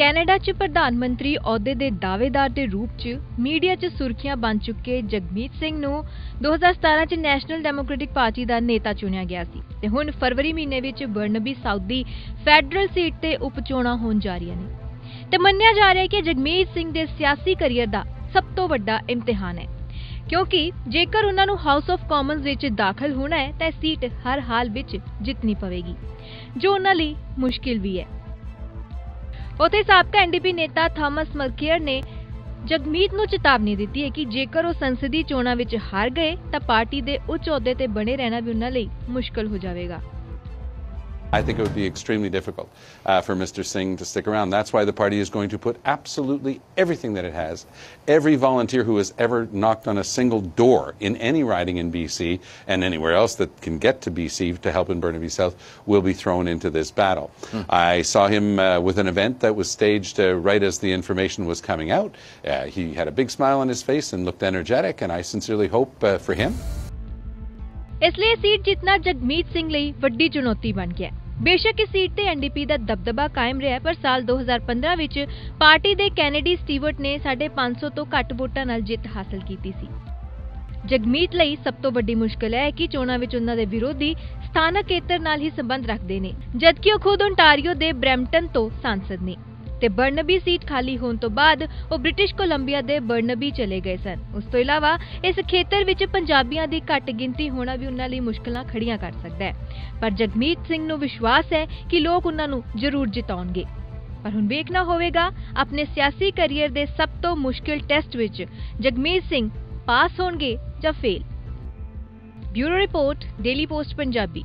Canada 'ਚ ਪ੍ਰਧਾਨ ਮੰਤਰੀ ਅਹੁਦੇ ਦੇ ਦਾਅਵੇਦਾਰ ਦੇ ਰੂਪ 'ਚ ਮੀਡੀਆ 'ਚ ਸੁਰਖੀਆਂ ਬਣ ਚੁੱਕੇ ਜਗਮੀਤ ਸਿੰਘ ਨੂੰ 2017 'ਚ ਨੈਸ਼ਨਲ ਡੈਮੋਕ੍ਰੈਟਿਕ ਪਾਰਟੀ ਦਾ ਨੇਤਾ ਚੁਣਿਆ ਗਿਆ ਸੀ ਤੇ ਹੁਣ ਫਰਵਰੀ ਮਹੀਨੇ ਵਿੱਚ ਬਰਨਬੀ ਸਾਊਥ ਦੀ ਫੈਡਰਲ ਸੀਟ ਤੇ ਉਪਚੋਣਾਂ ਹੋਣ ਜਾ ਰਹੀਆਂ ਨੇ। ਤੇ ਮੰਨਿਆ ਜਾ ਰਿਹਾ ਹੈ ਕਿ ਜਗਮੀਤ ਸਿੰਘ ਦੇ ਸਿਆਸੀ ਕੈਰੀਅਰ ਦਾ ਸਭ ਤੋਂ ਵੱਡਾ ਇਮਤਿਹਾਨ ਹੈ। ਕਿਉਂਕਿ ਜੇਕਰ ਉਹਨਾਂ ਨੂੰ ਹਾਊਸ ਆਫ ਕਾਮਨਸ ਵਿੱਚ ਦਾਖਲ ਹੋਣਾ ਹੈ, ਤਾਂ ਸੀਟ ਹਰ ਹਾਲ ਵਿੱਚ ਜਿੱਤਣੀ ਪਵੇਗੀ, ਜੋ ਉਹਨਾਂ ਲਈ ਮੁਸ਼ਕਿਲ ਵੀ ਹੈ। ਉਥੇ ਸਾਬਕਾ ਐਨਡੀਪੀ ਨੇਤਾ ਥਾਮਸ ਮਲਕੀਅਰ ਨੇ ਜਗਮੀਤ ਨੂੰ ਚੇਤਾਵਨੀ ਦਿੱਤੀ ਹੈ ਕਿ ਜੇਕਰ ਉਹ ਸੰਸਦੀ ਚੋਣਾਂ ਵਿੱਚ ਹਾਰ ਗਏ ਤਾਂ ਪਾਰਟੀ ਦੇ ਉੱਚ ਅਹੁਦੇ ਤੇ ਬਣੇ ਰਹਿਣਾ ਵੀ ਉਹਨਾਂ ਲਈ ਮੁਸ਼ਕਲ ਹੋ ਜਾਵੇਗਾ। I think it would be extremely difficult uh, for Mr. Singh to stick around. That's why the party is going to put absolutely everything that it has. Every volunteer who has ever knocked on a single door in any riding in BC and anywhere else that can get to BC to help in Burnaby South will be thrown into this battle. I saw him uh, with an event that was staged uh, right as the information was coming out. Uh, he had a big smile on his face and looked energetic, and I sincerely hope uh, for him. ਇਸ ਲਈ ਇਹ seat ਜਿੱਤਣਾ ਜਗਮੀਤ ਸਿੰਘ ਲਈ ਵੱਡੀ ਚੁਣੌਤੀ ਬਣ ਗਿਆ ਹੈ। ਬੇਸ਼ੱਕ ਇਸ ਸੀਟ ਤੇ ਐਨਡੀਪੀ ਦਾ ਦਬਦਬਾ ਕਾਇਮ ਰਿਹਾ ਪਰ ਸਾਲ 2015 ਵਿੱਚ ਪਾਰਟੀ ਦੇ ਕੈਨੇਡੀ ਸਟੀਵਰਟ ਨੇ 550 ਤੋਂ ਘੱਟ ਵੋਟਾਂ ਨਾਲ ਜਿੱਤ ਹਾਸਲ ਕੀਤੀ ਸੀ। ਜਗਮੀਤ ਲਈ ਸਭ ਤੋਂ ਵੱਡੀ ਮੁਸ਼ਕਲ ਹੈ ਕਿ ਚੋਣਾਂ ਵਿੱਚ ਉਹਨਾਂ ਦੇ ਵਿਰੋਧੀ ਸਥਾਨਕ ਖੇਤਰ ਨਾਲ ਹੀ ਸੰਬੰਧ ਰੱਖਦੇ ਨੇ, ਜਦਕਿ ਉਹ ਖੁਦ ਓਨਟਾਰੀਓ ਦੇ ਬ੍ਰੈਂਪਟਨ ਤੋਂ ਸਾਂਸਦ ਨੇ। ਤੇ ਬਰਨਬੀ ਸੀਟ ਖਾਲੀ ਹੋਣ ਤੋਂ ਬਾਅਦ ਉਹ ਬ੍ਰਿਟਿਸ਼ ਕੋਲੰਬੀਆ ਦੇ ਬਰਨਬੀ ਚਲੇ ਗਏ ਸਨ। ਉਸ ਤੋਂ ਇਲਾਵਾ ਇਸ ਖੇਤਰ ਵਿੱਚ ਪੰਜਾਬੀਆਂ ਦੀ ਘੱਟ ਗਿਣਤੀ ਹੋਣਾ ਵੀ ਉਹਨਾਂ ਲਈ ਮੁਸ਼ਕਲਾਂ ਖੜੀਆਂ ਕਰ ਸਕਦਾ ਹੈ। ਪਰ ਜਗਮੀਤ ਸਿੰਘ ਨੂੰ ਵਿਸ਼ਵਾਸ ਹੈ ਕਿ ਲੋਕ ਉਹਨਾਂ ਨੂੰ ਜ਼ਰੂਰ ਜਿਤਾਉਣਗੇ। ਪਰ ਹੁਣ ਵੇਖਣਾ ਹੋਵੇਗਾ, ਆਪਣੇ ਸਿਆਸੀ ਕੈਰੀਅਰ ਦੇ ਸਭ ਤੋਂ ਮੁਸ਼ਕਿਲ ਟੈਸਟ ਵਿੱਚ ਜਗਮੀਤ ਸਿੰਘ ਪਾਸ ਹੋਣਗੇ ਜਾਂ fail. Bureau report, daily post, Punjabi.